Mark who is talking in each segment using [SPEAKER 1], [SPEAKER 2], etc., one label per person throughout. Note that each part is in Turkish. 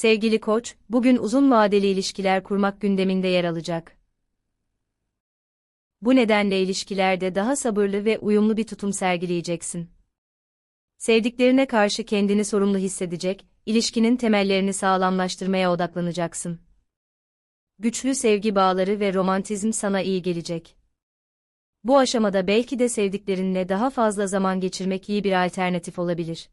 [SPEAKER 1] Sevgili koç, bugün uzun vadeli ilişkiler kurmak gündeminde yer alacak. Bu nedenle ilişkilerde daha sabırlı ve uyumlu bir tutum sergileyeceksin. Sevdiklerine karşı kendini sorumlu hissedecek, ilişkinin temellerini sağlamlaştırmaya odaklanacaksın. Güçlü sevgi bağları ve romantizm sana iyi gelecek. Bu aşamada belki de sevdiklerinle daha fazla zaman geçirmek iyi bir alternatif olabilir.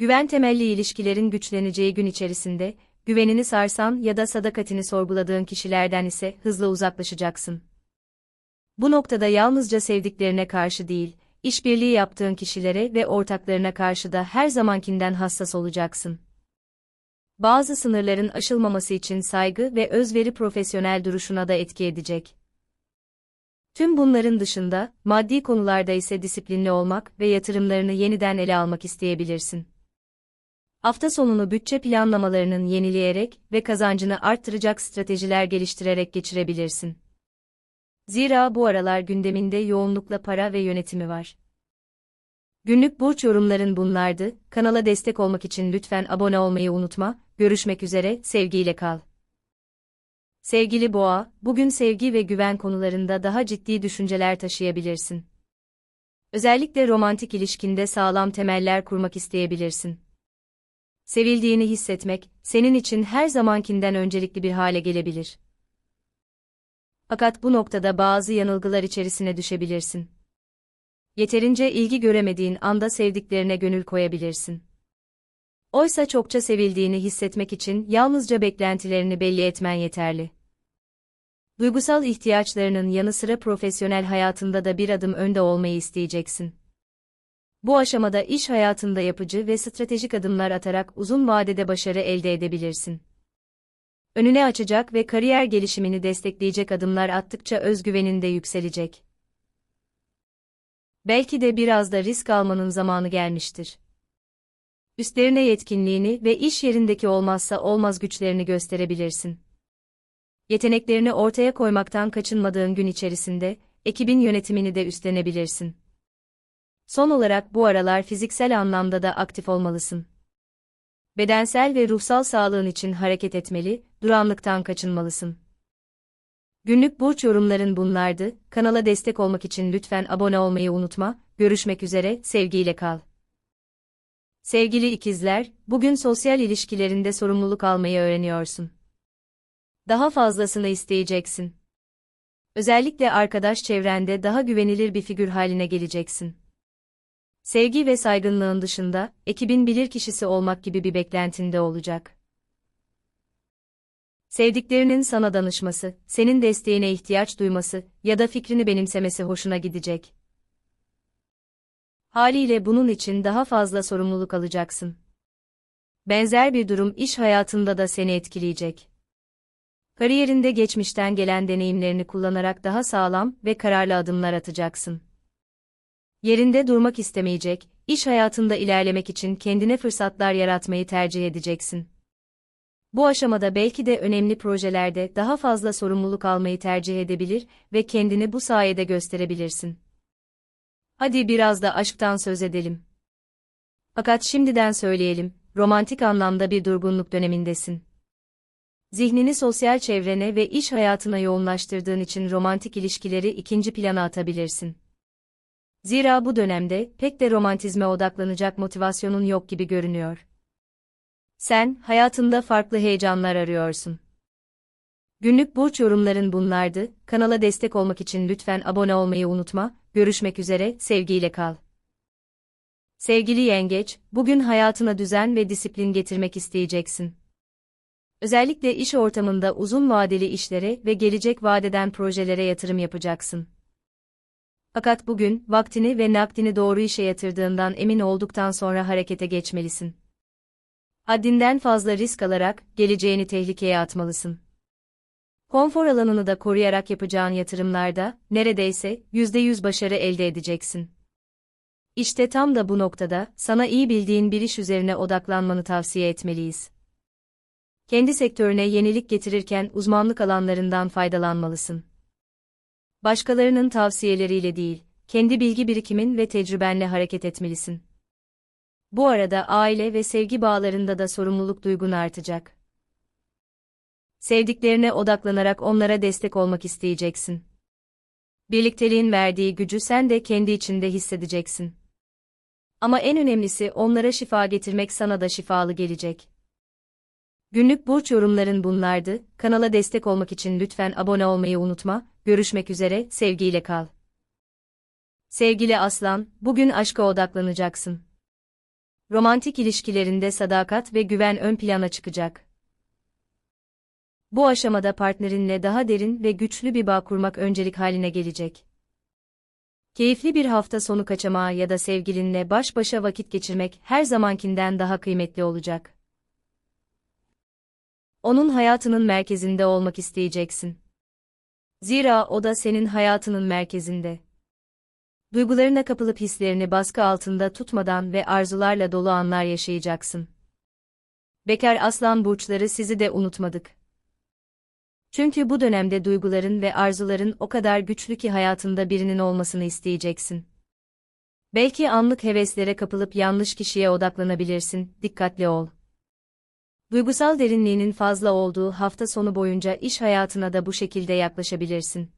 [SPEAKER 1] Güven temelli ilişkilerin güçleneceği gün içerisinde, güvenini sarsan ya da sadakatini sorguladığın kişilerden ise hızla uzaklaşacaksın. Bu noktada yalnızca sevdiklerine karşı değil, işbirliği yaptığın kişilere ve ortaklarına karşı da her zamankinden hassas olacaksın. Bazı sınırların aşılmaması için saygı ve özveri profesyonel duruşuna da etki edecek. Tüm bunların dışında, maddi konularda ise disiplinli olmak ve yatırımlarını yeniden ele almak isteyebilirsin. Hafta sonunu bütçe planlamalarının yenileyerek ve kazancını arttıracak stratejiler geliştirerek geçirebilirsin. Zira bu aralar gündeminde yoğunlukla para ve yönetimi var. Günlük burç yorumların bunlardı. Kanala destek olmak için lütfen abone olmayı unutma. Görüşmek üzere, sevgiyle kal. Sevgili Boğa, bugün sevgi ve güven konularında daha ciddi düşünceler taşıyabilirsin. Özellikle romantik ilişkinde sağlam temeller kurmak isteyebilirsin. Sevildiğini hissetmek, senin için her zamankinden öncelikli bir hale gelebilir. Fakat bu noktada bazı yanılgılar içerisine düşebilirsin. Yeterince ilgi göremediğin anda sevdiklerine gönül koyabilirsin. Oysa çokça sevildiğini hissetmek için yalnızca beklentilerini belli etmen yeterli. Duygusal ihtiyaçlarının yanı sıra profesyonel hayatında da bir adım önde olmayı isteyeceksin. Bu aşamada iş hayatında yapıcı ve stratejik adımlar atarak uzun vadede başarı elde edebilirsin. Önüne açacak ve kariyer gelişimini destekleyecek adımlar attıkça özgüvenin de yükselecek. Belki de biraz da risk almanın zamanı gelmiştir. Üstlerine yetkinliğini ve iş yerindeki olmazsa olmaz güçlerini gösterebilirsin. Yeteneklerini ortaya koymaktan kaçınmadığın gün içerisinde, ekibin yönetimini de üstlenebilirsin. Son olarak bu aralar fiziksel anlamda da aktif olmalısın. Bedensel ve ruhsal sağlığın için hareket etmeli, duranlıktan kaçınmalısın. Günlük burç yorumların bunlardı. Kanala destek olmak için lütfen abone olmayı unutma. Görüşmek üzere, sevgiyle kal. Sevgili ikizler, bugün sosyal ilişkilerinde sorumluluk almayı öğreniyorsun. Daha fazlasını isteyeceksin. Özellikle arkadaş çevrende daha güvenilir bir figür haline geleceksin. Sevgi ve saygınlığın dışında, ekibin bilir kişisi olmak gibi bir beklentinde olacak. Sevdiklerinin sana danışması, senin desteğine ihtiyaç duyması ya da fikrini benimsemesi hoşuna gidecek. Haliyle bunun için daha fazla sorumluluk alacaksın. Benzer bir durum iş hayatında da seni etkileyecek. Kariyerinde geçmişten gelen deneyimlerini kullanarak daha sağlam ve kararlı adımlar atacaksın. Yerinde durmak istemeyecek, iş hayatında ilerlemek için kendine fırsatlar yaratmayı tercih edeceksin. Bu aşamada belki de önemli projelerde daha fazla sorumluluk almayı tercih edebilir ve kendini bu sayede gösterebilirsin. Hadi biraz da aşktan söz edelim. Fakat şimdiden söyleyelim, romantik anlamda bir durgunluk dönemindesin. Zihnini sosyal çevrene ve iş hayatına yoğunlaştırdığın için romantik ilişkileri ikinci plana atabilirsin. Zira bu dönemde pek de romantizme odaklanacak motivasyonun yok gibi görünüyor. Sen, hayatında farklı heyecanlar arıyorsun. Günlük burç yorumların bunlardı. Kanala destek olmak için lütfen abone olmayı unutma. Görüşmek üzere, sevgiyle kal. Sevgili yengeç, bugün hayatına düzen ve disiplin getirmek isteyeceksin. Özellikle iş ortamında uzun vadeli işlere ve gelecek vadeden projelere yatırım yapacaksın. Fakat bugün, vaktini ve nakdini doğru işe yatırdığından emin olduktan sonra harekete geçmelisin. Haddinden fazla risk alarak, geleceğini tehlikeye atmalısın. Konfor alanını da koruyarak yapacağın yatırımlarda, neredeyse, %100 başarı elde edeceksin. İşte tam da bu noktada, sana iyi bildiğin bir iş üzerine odaklanmanı tavsiye etmeliyiz. Kendi sektörüne yenilik getirirken uzmanlık alanlarından faydalanmalısın. Başkalarının tavsiyeleriyle değil, kendi bilgi birikimin ve tecrübenle hareket etmelisin. Bu arada aile ve sevgi bağlarında da sorumluluk duygun artacak. Sevdiklerine odaklanarak onlara destek olmak isteyeceksin. Birlikteliğin verdiği gücü sen de kendi içinde hissedeceksin. Ama en önemlisi onlara şifa getirmek sana da şifalı gelecek. Günlük burç yorumların bunlardı. Kanala destek olmak için lütfen abone olmayı unutma. Görüşmek üzere, sevgiyle kal. Sevgili Aslan, bugün aşka odaklanacaksın. Romantik ilişkilerinde sadakat ve güven ön plana çıkacak. Bu aşamada partnerinle daha derin ve güçlü bir bağ kurmak öncelik haline gelecek. Keyifli bir hafta sonu kaçamağı ya da sevgilinle baş başa vakit geçirmek her zamankinden daha kıymetli olacak. Onun hayatının merkezinde olmak isteyeceksin. Zira o da senin hayatının merkezinde. Duygularına kapılıp hislerini baskı altında tutmadan ve arzularla dolu anlar yaşayacaksın. Bekar aslan burçları sizi de unutmadık. Çünkü bu dönemde duyguların ve arzuların o kadar güçlü ki hayatında birinin olmasını isteyeceksin. Belki anlık heveslere kapılıp yanlış kişiye odaklanabilirsin, dikkatli ol. Duygusal derinliğinin fazla olduğu hafta sonu boyunca iş hayatına da bu şekilde yaklaşabilirsin.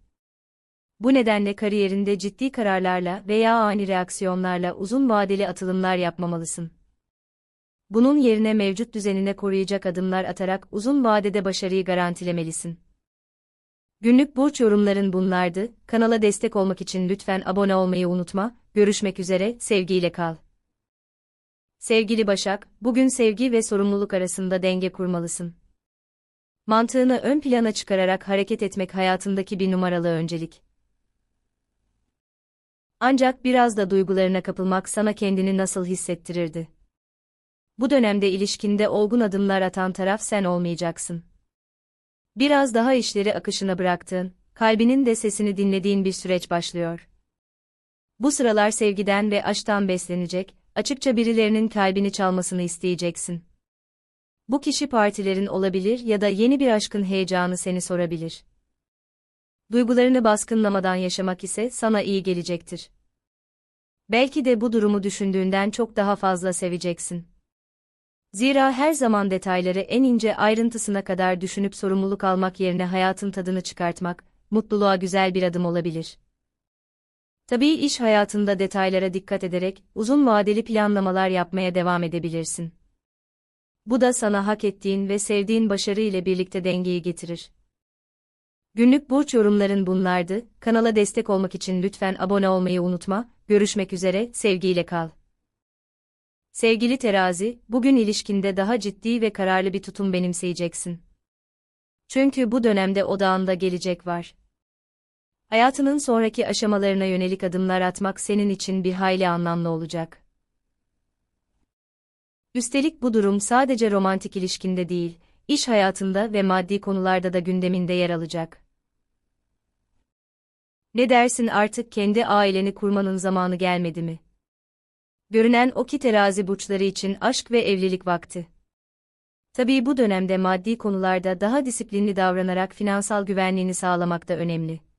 [SPEAKER 1] Bu nedenle kariyerinde ciddi kararlarla veya ani reaksiyonlarla uzun vadeli atılımlar yapmamalısın. Bunun yerine mevcut düzenine koruyacak adımlar atarak uzun vadede başarıyı garantilemelisin. Günlük burç yorumların bunlardı. Kanala destek olmak için lütfen abone olmayı unutma. Görüşmek üzere, sevgiyle kal. Sevgili Başak, bugün sevgi ve sorumluluk arasında denge kurmalısın. Mantığını ön plana çıkararak hareket etmek hayatındaki bir numaralı öncelik. Ancak biraz da duygularına kapılmak sana kendini nasıl hissettirirdi? Bu dönemde ilişkinde olgun adımlar atan taraf sen olmayacaksın. Biraz daha işleri akışına bıraktığın, kalbinin de sesini dinlediğin bir süreç başlıyor. Bu sıralar sevgiden ve aşktan beslenecek, açıkça birilerinin kalbini çalmasını isteyeceksin. Bu kişi partilerin olabilir ya da yeni bir aşkın heyecanı seni sorabilir. Duygularını baskınlamadan yaşamak ise sana iyi gelecektir. Belki de bu durumu düşündüğünden çok daha fazla seveceksin. Zira her zaman detayları en ince ayrıntısına kadar düşünüp sorumluluk almak yerine hayatın tadını çıkartmak, mutluluğa güzel bir adım olabilir. Tabii iş hayatında detaylara dikkat ederek uzun vadeli planlamalar yapmaya devam edebilirsin. Bu da sana hak ettiğin ve sevdiğin başarı ile birlikte dengeyi getirir. Günlük burç yorumların bunlardı. Kanala destek olmak için lütfen abone olmayı unutma. Görüşmek üzere, sevgiyle kal. Sevgili terazi, bugün ilişkinde daha ciddi ve kararlı bir tutum benimseyeceksin. Çünkü bu dönemde odağında gelecek var. Hayatının sonraki aşamalarına yönelik adımlar atmak senin için bir hayli anlamlı olacak. Üstelik bu durum sadece romantik ilişkinde değil, iş hayatında ve maddi konularda da gündeminde yer alacak. Ne dersin artık kendi aileni kurmanın zamanı gelmedi mi? Görünen o ki terazi burçları için aşk ve evlilik vakti. Tabii bu dönemde maddi konularda daha disiplinli davranarak finansal güvenliğini sağlamak da önemli.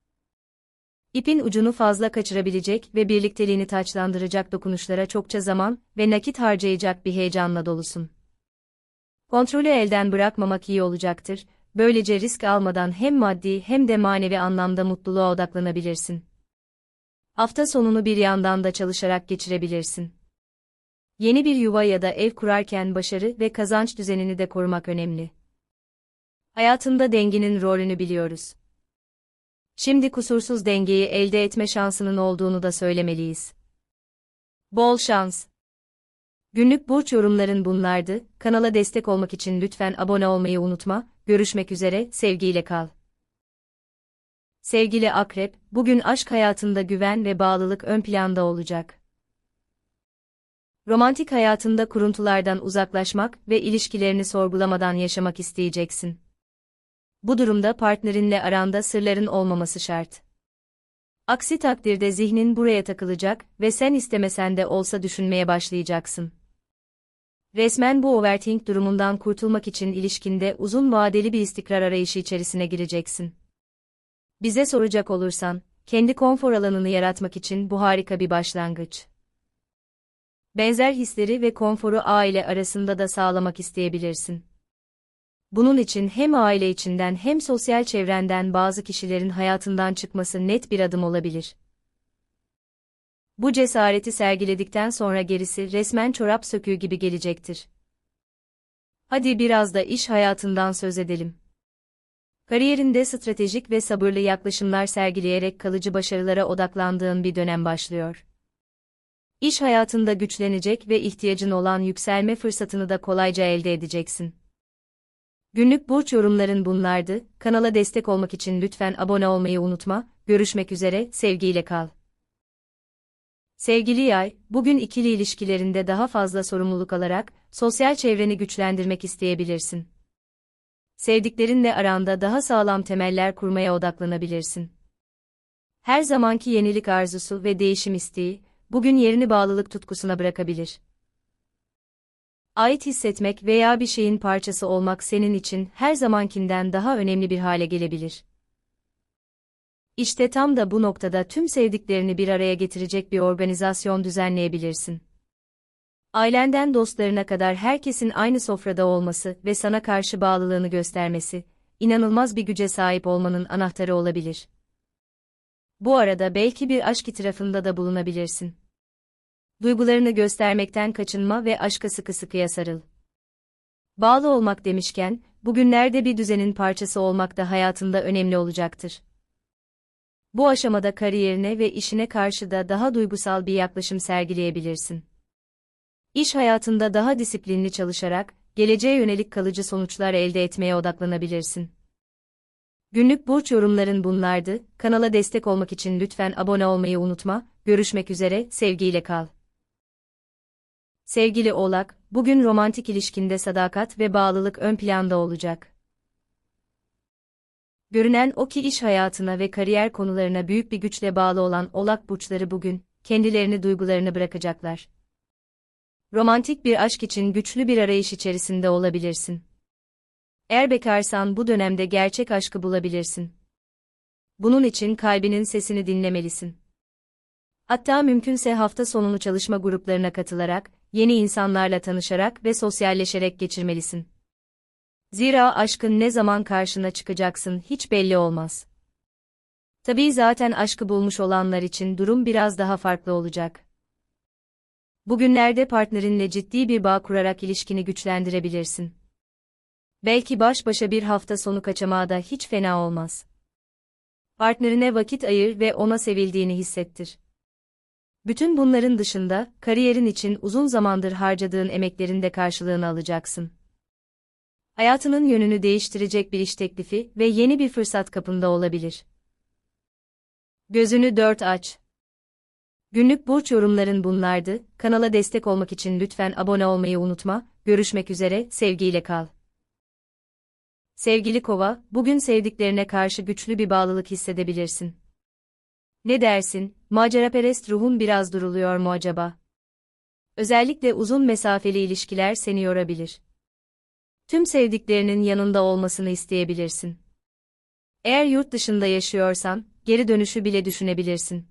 [SPEAKER 1] İpin ucunu fazla kaçırabilecek ve birlikteliğini taçlandıracak dokunuşlara çokça zaman ve nakit harcayacak bir heyecanla dolusun. Kontrolü elden bırakmamak iyi olacaktır, böylece risk almadan hem maddi hem de manevi anlamda mutluluğa odaklanabilirsin. Hafta sonunu bir yandan da çalışarak geçirebilirsin. Yeni bir yuva ya da ev kurarken başarı ve kazanç düzenini de korumak önemli. Hayatında dengenin rolünü biliyoruz. Şimdi kusursuz dengeyi elde etme şansının olduğunu da söylemeliyiz. Bol şans. Günlük burç yorumların bunlardı. Kanala destek olmak için lütfen abone olmayı unutma. Görüşmek üzere, sevgiyle kal. Sevgili Akrep, bugün aşk hayatında güven ve bağlılık ön planda olacak. Romantik hayatında kuruntulardan uzaklaşmak ve ilişkilerini sorgulamadan yaşamak isteyeceksin. Bu durumda partnerinle aranda sırların olmaması şart. Aksi takdirde zihnin buraya takılacak ve sen istemesen de olsa düşünmeye başlayacaksın. Resmen bu overthink durumundan kurtulmak için ilişkinde uzun vadeli bir istikrar arayışı içerisine gireceksin. Bize soracak olursan, kendi konfor alanını yaratmak için bu harika bir başlangıç. Benzer hisleri ve konforu aile arasında da sağlamak isteyebilirsin. Bunun için hem aile içinden hem sosyal çevrenden bazı kişilerin hayatından çıkması net bir adım olabilir. Bu cesareti sergiledikten sonra gerisi resmen çorap söküğü gibi gelecektir. Hadi biraz da iş hayatından söz edelim. Kariyerinde stratejik ve sabırlı yaklaşımlar sergileyerek kalıcı başarılara odaklandığın bir dönem başlıyor. İş hayatında güçlenecek ve ihtiyacın olan yükselme fırsatını da kolayca elde edeceksin. Günlük burç yorumların bunlardı. Kanala destek olmak için lütfen abone olmayı unutma. Görüşmek üzere, sevgiyle kal. Sevgili yay, bugün ikili ilişkilerinde daha fazla sorumluluk alarak sosyal çevreni güçlendirmek isteyebilirsin. Sevdiklerinle aranda daha sağlam temeller kurmaya odaklanabilirsin. Her zamanki yenilik arzusu ve değişim isteği, bugün yerini bağlılık tutkusuna bırakabilir. Ait hissetmek veya bir şeyin parçası olmak senin için her zamankinden daha önemli bir hale gelebilir. İşte tam da bu noktada tüm sevdiklerini bir araya getirecek bir organizasyon düzenleyebilirsin. Ailenden dostlarına kadar herkesin aynı sofrada olması ve sana karşı bağlılığını göstermesi, inanılmaz bir güce sahip olmanın anahtarı olabilir. Bu arada belki bir aşk itirafında da bulunabilirsin. Duygularını göstermekten kaçınma ve aşka sıkı sıkıya sarıl. Bağlı olmak demişken, bugünlerde bir düzenin parçası olmak da hayatında önemli olacaktır. Bu aşamada kariyerine ve işine karşı da daha duygusal bir yaklaşım sergileyebilirsin. İş hayatında daha disiplinli çalışarak, geleceğe yönelik kalıcı sonuçlar elde etmeye odaklanabilirsin. Günlük burç yorumların bunlardı. Kanala destek olmak için lütfen abone olmayı unutma. Görüşmek üzere, sevgiyle kal. Sevgili Oğlak, bugün romantik ilişkinde sadakat ve bağlılık ön planda olacak. Görünen o ki iş hayatına ve kariyer konularına büyük bir güçle bağlı olan Oğlak burçları bugün kendilerini duygularını bırakacaklar. Romantik bir aşk için güçlü bir arayış içerisinde olabilirsin. Eğer bekarsan bu dönemde gerçek aşkı bulabilirsin. Bunun için kalbinin sesini dinlemelisin. Hatta mümkünse hafta sonunu çalışma gruplarına katılarak, yeni insanlarla tanışarak ve sosyalleşerek geçirmelisin. Zira aşkın ne zaman karşına çıkacaksın hiç belli olmaz. Tabii zaten aşkı bulmuş olanlar için durum biraz daha farklı olacak. Bugünlerde partnerinle ciddi bir bağ kurarak ilişkini güçlendirebilirsin. Belki baş başa bir hafta sonu kaçamağı da hiç fena olmaz. Partnerine vakit ayır ve ona sevildiğini hissettir. Bütün bunların dışında, kariyerin için uzun zamandır harcadığın emeklerin de karşılığını alacaksın. Hayatının yönünü değiştirecek bir iş teklifi ve yeni bir fırsat kapında olabilir. Gözünü dört aç. Günlük burç yorumların bunlardı. Kanala destek olmak için lütfen abone olmayı unutma. Görüşmek üzere, sevgiyle kal. Sevgili Kova, bugün sevdiklerine karşı güçlü bir bağlılık hissedebilirsin. Ne dersin, maceraperest ruhun biraz duruluyor mu acaba? Özellikle uzun mesafeli ilişkiler seni yorabilir. Tüm sevdiklerinin yanında olmasını isteyebilirsin. Eğer yurt dışında yaşıyorsan, geri dönüşü bile düşünebilirsin.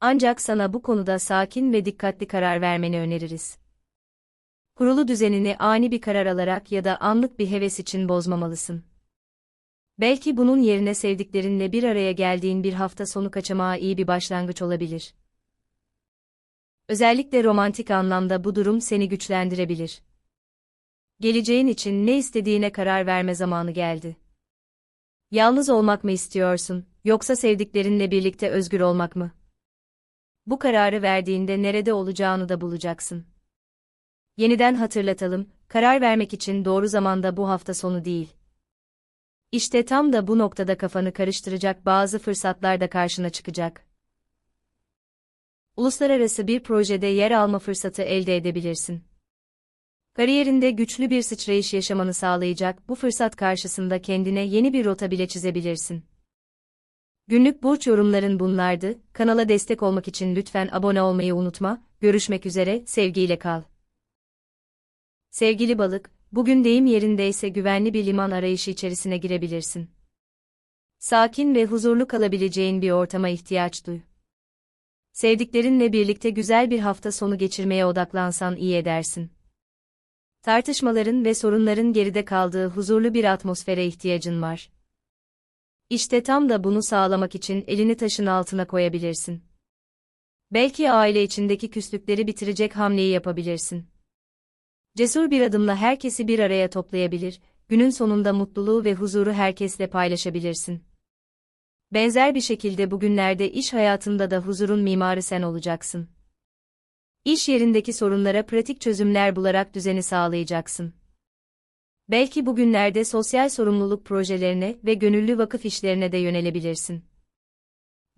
[SPEAKER 1] Ancak sana bu konuda sakin ve dikkatli karar vermeni öneririz. Kurulu düzenini ani bir karar alarak ya da anlık bir heves için bozmamalısın. Belki bunun yerine sevdiklerinle bir araya geldiğin bir hafta sonu kaçamağa iyi bir başlangıç olabilir. Özellikle romantik anlamda bu durum seni güçlendirebilir. Geleceğin için ne istediğine karar verme zamanı geldi. Yalnız olmak mı istiyorsun, yoksa sevdiklerinle birlikte özgür olmak mı? Bu kararı verdiğinde nerede olacağını da bulacaksın. Yeniden hatırlatalım, karar vermek için doğru zamanda bu hafta sonu değil. İşte tam da bu noktada kafanı karıştıracak bazı fırsatlar da karşına çıkacak. Uluslararası bir projede yer alma fırsatı elde edebilirsin. Kariyerinde güçlü bir sıçrayış yaşamanı sağlayacak bu fırsat karşısında kendine yeni bir rota bile çizebilirsin. Günlük burç yorumların bunlardı. Kanala destek olmak için lütfen abone olmayı unutma. Görüşmek üzere, sevgiyle kal. Sevgili balık, bugün deyim yerindeyse güvenli bir liman arayışı içerisine girebilirsin. Sakin ve huzurlu kalabileceğin bir ortama ihtiyaç duy. Sevdiklerinle birlikte güzel bir hafta sonu geçirmeye odaklansan iyi edersin. Tartışmaların ve sorunların geride kaldığı huzurlu bir atmosfere ihtiyacın var. İşte tam da bunu sağlamak için elini taşın altına koyabilirsin. Belki aile içindeki küslükleri bitirecek hamleyi yapabilirsin. Cesur bir adımla herkesi bir araya toplayabilir, günün sonunda mutluluğu ve huzuru herkesle paylaşabilirsin. Benzer bir şekilde bugünlerde iş hayatında da huzurun mimarı sen olacaksın. İş yerindeki sorunlara pratik çözümler bularak düzeni sağlayacaksın. Belki bugünlerde sosyal sorumluluk projelerine ve gönüllü vakıf işlerine de yönelebilirsin.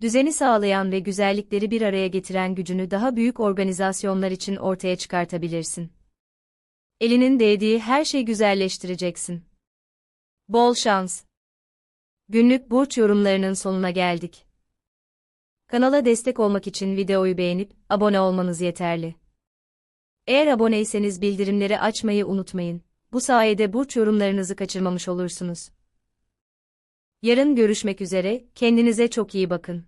[SPEAKER 1] Düzeni sağlayan ve güzellikleri bir araya getiren gücünü daha büyük organizasyonlar için ortaya çıkartabilirsin. Elinin değdiği her şeyi güzelleştireceksin. Bol şans. Günlük burç yorumlarının sonuna geldik. Kanala destek olmak için videoyu beğenip abone olmanız yeterli. Eğer aboneyseniz bildirimleri açmayı unutmayın. Bu sayede burç yorumlarınızı kaçırmamış olursunuz. Yarın görüşmek üzere, kendinize çok iyi bakın.